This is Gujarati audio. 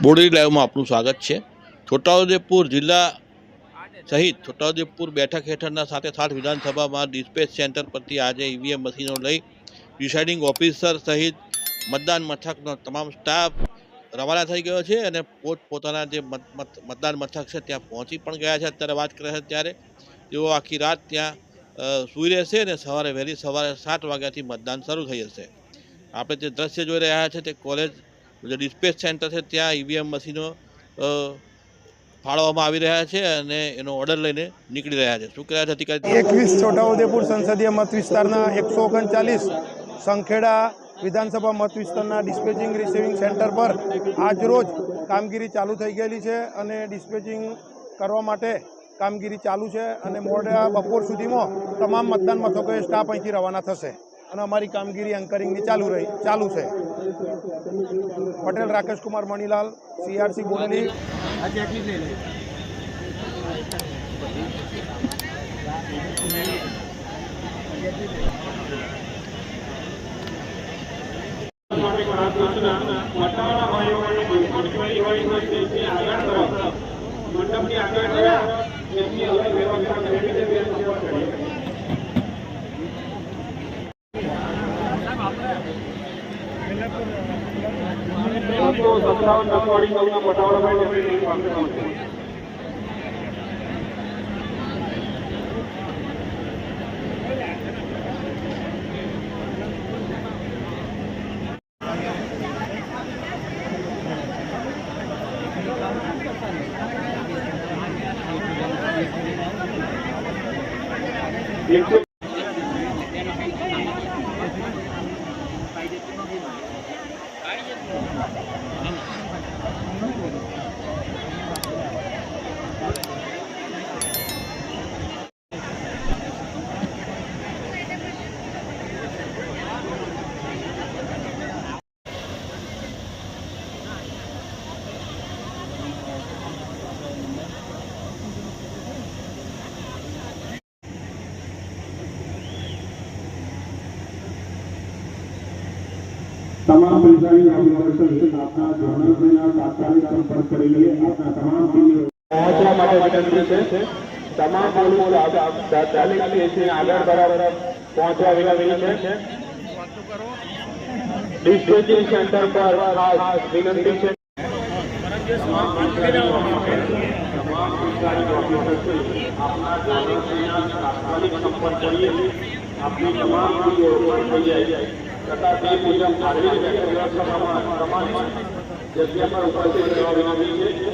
બોડેલી લાઈવમાં આપનું સ્વાગત છે. છોટાઉદેપુર જિલ્લા સહિત છોટાઉદેપુર બેઠક હેઠળના સાથે સાત વિધાનસભામાં ડિસ્પેચ સેન્ટર પરથી આજે ઈવીએમ મશીનો લઈ પ્રિસાઇડિંગ ઓફિસર સહિત મતદાન મથકનો તમામ સ્ટાફ રવાના થઈ ગયો છે અને પોત પોતાના જે મત મત- મતદાન મથક છે ત્યાં પહોંચી પણ ગયા છે. અત્યારે વાત કરે છે ત્યારે તેઓ આખી રાત ત્યાં સૂઈ રહેશે અને સવારે વહેલી સવારે સાત વાગ્યાથી મતદાન શરૂ થઈ જશે. આપણે જે દ્રશ્ય જોઈ રહ્યા છે તે કોલેજ જે ડિસ્પેચ સેન્ટર છે, ત્યાં ઈવીએમ મશીનો ફાળવવામાં આવી રહ્યા છે અને એનો ઓર્ડર લઈને નીકળી રહ્યા છે. શું કહેવાય છે અધિકારી એકવીસ છોટાઉદેપુર સંસદીય મત વિસ્તારના એકસો ઓગણચાલીસ સંખેડા વિધાનસભા મત વિસ્તારના ડિસ્પેચિંગ રિસીવિંગ સેન્ટર પર આજરોજ કામગીરી ચાલુ થઈ ગયેલી છે અને ડિસ્પેચિંગ કરવા માટે કામગીરી ચાલુ છે અને મોડા બપોર સુધીમાં તમામ મતદાન મથકોએ સ્ટાફ અહીંથી રવાના થશે. અને અમારી કામગીરી એન્કરિંગની ચાલુ રહી ચાલુ છે. પટેલ રાકેશકુમાર મણીલાલ સીઆરસી સાતસો સત્તાવન નંબર અઢી નવના પટાવાળા માટે Thank you. Ah, il y a des... બોરેલી તમામ પૈસાની ઓફિસર આપના જર્નલના તાત્કાલિક સંપર્ક કરી લઈએ આપના તમામ ટીમ પહોંચવા માટે વિનંતી છે તમામ પોલીસ તાત્કાલિક સ્ટેશન આગળ બરાબર પહોંચવા વિનંતી છે ડિસ્ટ્રિક્ટિંગ સેન્ટર પર ખાસ વિનંતી છે તમામ સરકારી ઓફિસર છે આપના જર્નલના તાત્કાલિક સંપર્ક કરીએ આપની તમામ ટીમો થઈ જાય તથા બે મુજબ ધાર્મિક વ્યવસ્થાપન પ્રમાણે જગ્યા પર ઉપસ્થિત રહેવા વિનંતી છે.